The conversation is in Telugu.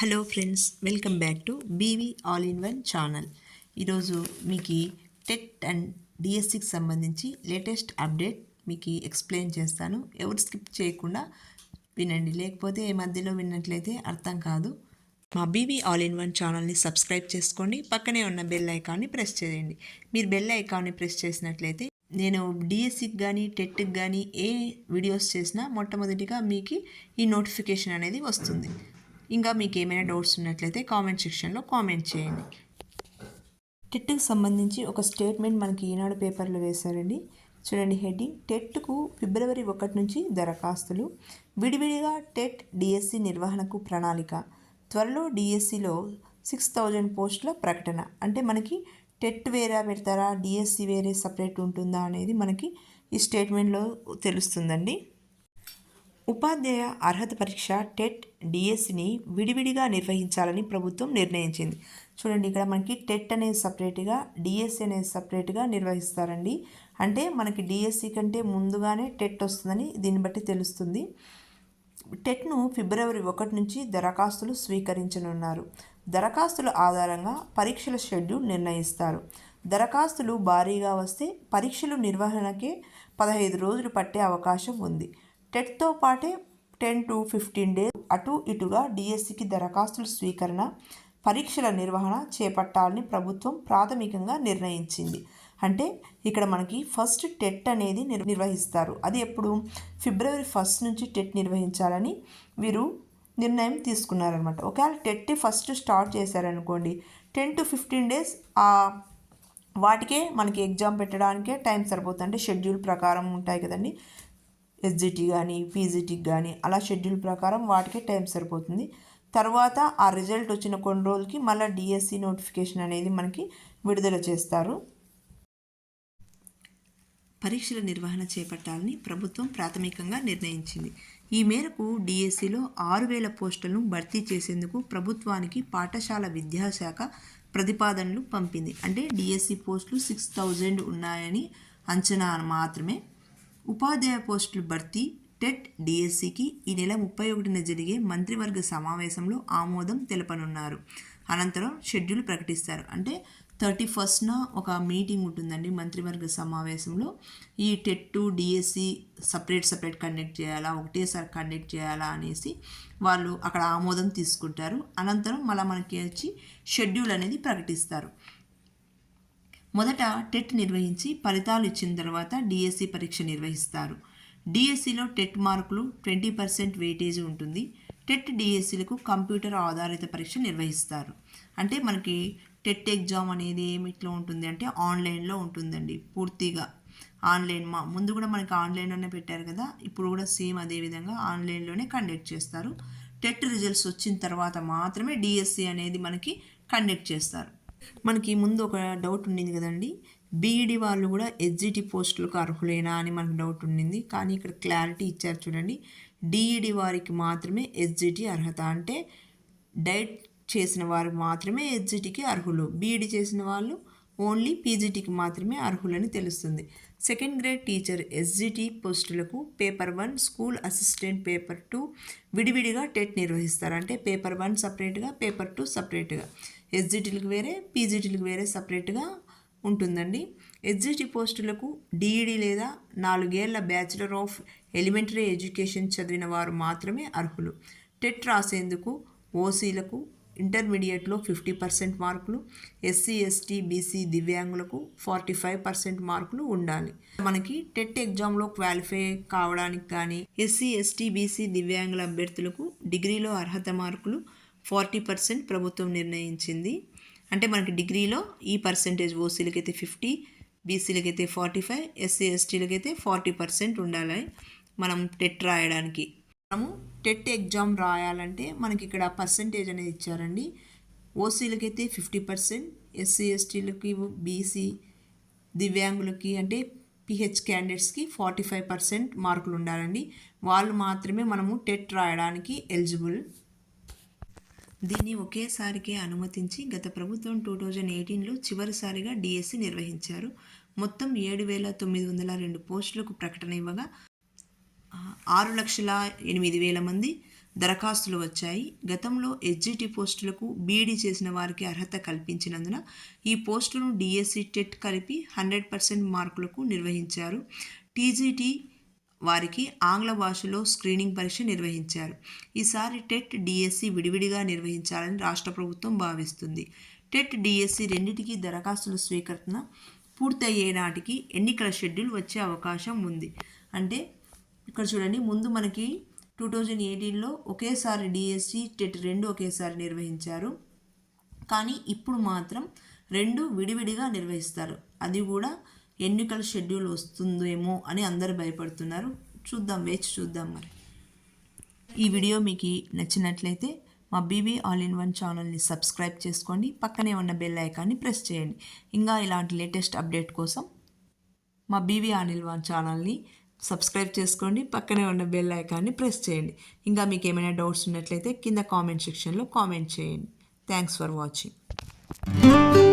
Hello friends welcome back to BV all in one channel. ఈరోజు మీకు టెట్ అండ్ డిఎస్సికి సంబంధించి లేటెస్ట్ అప్డేట్ మీకు ఎక్స్ప్లెయిన్ చేస్తాను. ఎవరు స్కిప్ చేయకుండా వినండి. లేకపోతే ఈ మధ్యలో విన్నట్లయితే అర్థం కాదు. మా బీవీ ఆల్ ఇన్ వన్ ఛానల్ని సబ్స్క్రైబ్ చేసుకోండి. పక్కనే ఉన్న బెల్ ఐకాన్ని ప్రెస్ చేయండి. మీరు బెల్ ఐకాన్ని ప్రెస్ చేసినట్లయితే నేను డిఎస్సికి కానీ టెట్కి కానీ ఏ వీడియోస్ చేసినా మొట్టమొదటిగా మీకు ఈ నోటిఫికేషన్ అనేది వస్తుంది. ఇంకా మీకు ఏమైనా డౌట్స్ ఉన్నట్లయితే కామెంట్ సెక్షన్లో కామెంట్ చేయండి. టెట్కు సంబంధించి ఒక స్టేట్మెంట్ మనకి ఈనాడు పేపర్లో వేశారండి. చూడండి హెడ్డింగ్. టెట్కు ఫిబ్రవరి ఒకటి నుంచి దరఖాస్తులు. విడివిడిగా టెట్ డిఎస్సి నిర్వహణకు ప్రణాళిక. త్వరలో డిఎస్సిలో సిక్స్ థౌజండ్ పోస్టుల ప్రకటన. అంటే మనకి టెట్ వేరే పెడతారా? డిఎస్సి వేరే సపరేట్ ఉంటుందా అనేది మనకి ఈ స్టేట్మెంట్లో తెలుస్తుందండి. ఉపాధ్యాయ అర్హత పరీక్ష టెట్ డిఎస్సిని విడివిడిగా నిర్వహించాలని ప్రభుత్వం నిర్ణయించింది. చూడండి ఇక్కడ మనకి టెట్ అనేది సపరేట్గా డిఎస్సి అనేది సపరేట్గా నిర్వహిస్తారండి. అంటే మనకి డిఎస్సి కంటే ముందుగానే టెట్ వస్తుందని దీన్ని బట్టి తెలుస్తుంది. టెట్ను ఫిబ్రవరి ఒకటి నుంచి దరఖాస్తులు స్వీకరించనున్నారు. దరఖాస్తుల ఆధారంగా పరీక్షల షెడ్యూల్ నిర్ణయిస్తారు. దరఖాస్తులు భారీగా వస్తే పరీక్షలు నిర్వహణకే పదహైదు రోజులు పట్టే అవకాశం ఉంది. టెట్తో పాటే టెన్ టు ఫిఫ్టీన్ డేస్ అటు ఇటుగా డిఎస్సికి దరఖాస్తుల స్వీకరణ పరీక్షల నిర్వహణ చేపట్టాలని ప్రభుత్వం ప్రాథమికంగా నిర్ణయించింది. అంటే ఇక్కడ మనకి ఫస్ట్ టెట్ అనేది నిర్ నిర్వహిస్తారు. అది ఎప్పుడు? ఫిబ్రవరి ఫస్ట్ నుంచి టెట్ నిర్వహించాలని వీరు నిర్ణయం తీసుకున్నారనమాట ఒకవేళ టెట్ ఫస్ట్ స్టార్ట్ చేశారనుకోండి టెన్ టు ఫిఫ్టీన్ డేస్ వాటికే మనకి ఎగ్జామ్ పెట్టడానికే టైం సరిపోతుంది అంటే షెడ్యూల్ ప్రకారం ఉంటాయి కదండి. ఎస్జిటి కానీ పీజీటీకి కానీ అలా షెడ్యూల్ ప్రకారం వాటికే టైం సరిపోతుంది. తర్వాత ఆ రిజల్ట్ వచ్చిన కొన్ని రోజులకి మళ్ళీ డిఎస్సి నోటిఫికేషన్ అనేది మనకి విడుదల చేస్తారు. పరీక్షల నిర్వహణ చేపట్టాలని ప్రభుత్వం ప్రాథమికంగా నిర్ణయించింది. ఈ మేరకు డిఎస్సిలో ఆరు వేల పోస్టులను భర్తీ చేసేందుకు ప్రభుత్వానికి పాఠశాల విద్యాశాఖ ప్రతిపాదనలు పంపింది. అంటే డిఎస్సి పోస్టులు సిక్స్ థౌజండ్ ఉన్నాయని అంచనా మాత్రమే. ఉపాధ్యాయ పోస్టులు భర్తీ టెట్ డిఎస్సికి ఈ నెల ముప్పై ఒకటిన జరిగే మంత్రివర్గ సమావేశంలో ఆమోదం తెలపనున్నారు. అనంతరం షెడ్యూల్ ప్రకటిస్తారు. అంటే థర్టీ ఫస్ట్న ఒక మీటింగ్ ఉంటుందండి మంత్రివర్గ సమావేశంలో. ఈ TET DSC separate separate conduct చేయాలా ఒకటేసారి కండక్ట్ చేయాలా అనేసి వాళ్ళు అక్కడ ఆమోదం తీసుకుంటారు. అనంతరం మళ్ళీ మనకి వచ్చి షెడ్యూల్ అనేది ప్రకటిస్తారు. మొదట టెట్ నిర్వహించి ఫలితాలు ఇచ్చిన తర్వాత డిఎస్సి పరీక్ష నిర్వహిస్తారు. డిఎస్సిలో టెట్ మార్కులు ట్వంటీ పర్సెంట్ వెయిటేజ్ ఉంటుంది. టెట్ డిఎస్సీలకు కంప్యూటర్ ఆధారిత పరీక్ష నిర్వహిస్తారు. అంటే మనకి టెట్ ఎగ్జామ్ అనేది ఏమిట్లో ఉంటుంది అంటే ఆన్లైన్లో ఉంటుందండి పూర్తిగా. ఆన్లైన్ మా ముందు కూడా మనకి ఆన్లైన్లోనే పెట్టారు కదా ఇప్పుడు కూడా సేమ్ అదే విధంగా ఆన్లైన్లోనే కండక్ట్ చేస్తారు. టెట్ రిజల్ట్స్ వచ్చిన తర్వాత మాత్రమే డిఎస్సి అనేది మనకి కండక్ట్ చేస్తారు. మనకి ముందు ఒక డౌట్ ఉండింది కదండి. బీఈడి వాళ్ళు కూడా ఎస్జిటి పోస్టులకు అర్హులేనా అని మనకు డౌట్ ఉండింది. కానీ ఇక్కడ క్లారిటీ ఇచ్చారు చూడండి. డిఈడి వారికి మాత్రమే ఎస్జిటి అర్హత. అంటే డైట్ చేసిన వారు మాత్రమే ఎస్జిటికి అర్హులు. బీఈడి చేసిన వాళ్ళు ఓన్లీ పీజీటీకి మాత్రమే అర్హులని తెలుస్తుంది. సెకండ్ గ్రేడ్ టీచర్ ఎస్జిటి పోస్టులకు paper one school assistant paper two విడివిడిగా టెట్ నిర్వహిస్తారు. అంటే పేపర్ వన్ సపరేట్గా పేపర్ టూ సపరేట్గా ఎస్జిటీలకు వేరే పీజీటీలకు వేరే సపరేట్గా ఉంటుందండి. ఎస్జిటి పోస్టులకు డిఈడి లేదా నాలుగేళ్ళ బ్యాచిలర్ ఆఫ్ ఎలిమెంటరీ ఎడ్యుకేషన్ చదివిన వారు మాత్రమే అర్హులు. టెట్ రాసేందుకు ఓసీలకు ఇంటర్మీడియట్లో ఫిఫ్టీ పర్సెంట్ మార్కులు ఎస్సీ ఎస్టీ బీసీ దివ్యాంగులకు ఫార్టీ ఫైవ్ పర్సెంట్ మార్కులు ఉండాలి. మనకి టెట్ ఎగ్జామ్లో క్వాలిఫై కావడానికి కానీ ఎస్సీ ఎస్టీ బీసీ దివ్యాంగుల అభ్యర్థులకు డిగ్రీలో అర్హత మార్కులు ఫార్టీ పర్సెంట్ ప్రభుత్వం నిర్ణయించింది. అంటే మనకి డిగ్రీలో ఈ పర్సెంటేజ్ ఓసీలకి అయితే ఫిఫ్టీ బీసీలకి అయితే ఫార్టీ ఫైవ్ ఎస్సీ ఎస్టీలకి అయితే ఫార్టీ పర్సెంట్ ఉండాలి మనం టెట్ రాయడానికి. మనము టెట్ ఎగ్జామ్ రాయాలంటే మనకి ఇక్కడ పర్సంటేజ్ అనేది ఇచ్చారండి. ఓసీలకి అయితే ఫిఫ్టీ పర్సెంట్ ఎస్సీ ఎస్టీలకి బీసీ దివ్యాంగులకి అంటే పిహెచ్ క్యాండిడేట్స్కి ఫార్టీ ఫైవ్ పర్సెంట్ మార్కులు ఉండాలండి. వాళ్ళు మాత్రమే మనము టెట్ రాయడానికి ఎలిజిబుల్. దీన్ని ఒకేసారికే అనుమతించి గత ప్రభుత్వం టూ థౌజండ్ ఎయిటీన్లో చివరిసారిగా డిఎస్సి నిర్వహించారు. మొత్తం ఏడు వేల తొమ్మిది వందల రెండు పోస్టులకు ప్రకటన ఇవ్వగా ఆరు లక్షల ఎనిమిది వేల మంది దరఖాస్తులు వచ్చాయి. గతంలో ఎస్జిటి పోస్టులకు బీఈడీ చేసిన వారికి అర్హత కల్పించినందున ఈ పోస్టును డిఎస్సి టెట్ కలిపి హండ్రెడ్ పర్సెంట్ మార్కులకు నిర్వహించారు. టీజీటీ వారికి ఆంగ్ల భాషలో స్క్రీనింగ్ పరీక్ష నిర్వహించారు. ఈసారి టెట్ డిఎస్సి విడివిడిగా నిర్వహించాలని రాష్ట్ర ప్రభుత్వం భావిస్తుంది. టెట్ డిఎస్సి రెండింటికి దరఖాస్తుల స్వీకరణ పూర్తయ్యే నాటికి ఎన్నికల షెడ్యూల్ వచ్చే అవకాశం ఉంది. అంటే ఇక్కడ చూడండి ముందు మనకి టూ థౌజండ్ ఎయిటీన్లో ఒకేసారి డిఎస్సి టెట్ రెండు ఒకేసారి నిర్వహించారు. కానీ ఇప్పుడు మాత్రం రెండు విడివిడిగా నిర్వహిస్తారు. అది కూడా ఎన్నికల షెడ్యూల్ వస్తుందేమో అని అందరు భయపడుతున్నారు. చూద్దాం వేచి చూద్దాం మరి. ఈ వీడియో మీకు నచ్చినట్లయితే మా బీబీ ఆల్ ఇన్ వన్ ఛానల్ని సబ్స్క్రైబ్ చేసుకోండి. పక్కనే ఉన్న బెల్ ఐకాన్ని ప్రెస్ చేయండి. ఇంకా ఇలాంటి లేటెస్ట్ అప్డేట్ కోసం మా బీబీ ఆల్ ఇన్ వన్ ఛానల్ని సబ్స్క్రైబ్ చేసుకోండి. పక్కనే ఉన్న బెల్ ఐకాన్ని ప్రెస్ చేయండి. ఇంకా మీకు ఏమైనా డౌట్స్ ఉన్నట్లయితే కింద కామెంట్ సెక్షన్లో కామెంట్ చేయండి. Thanks for watching.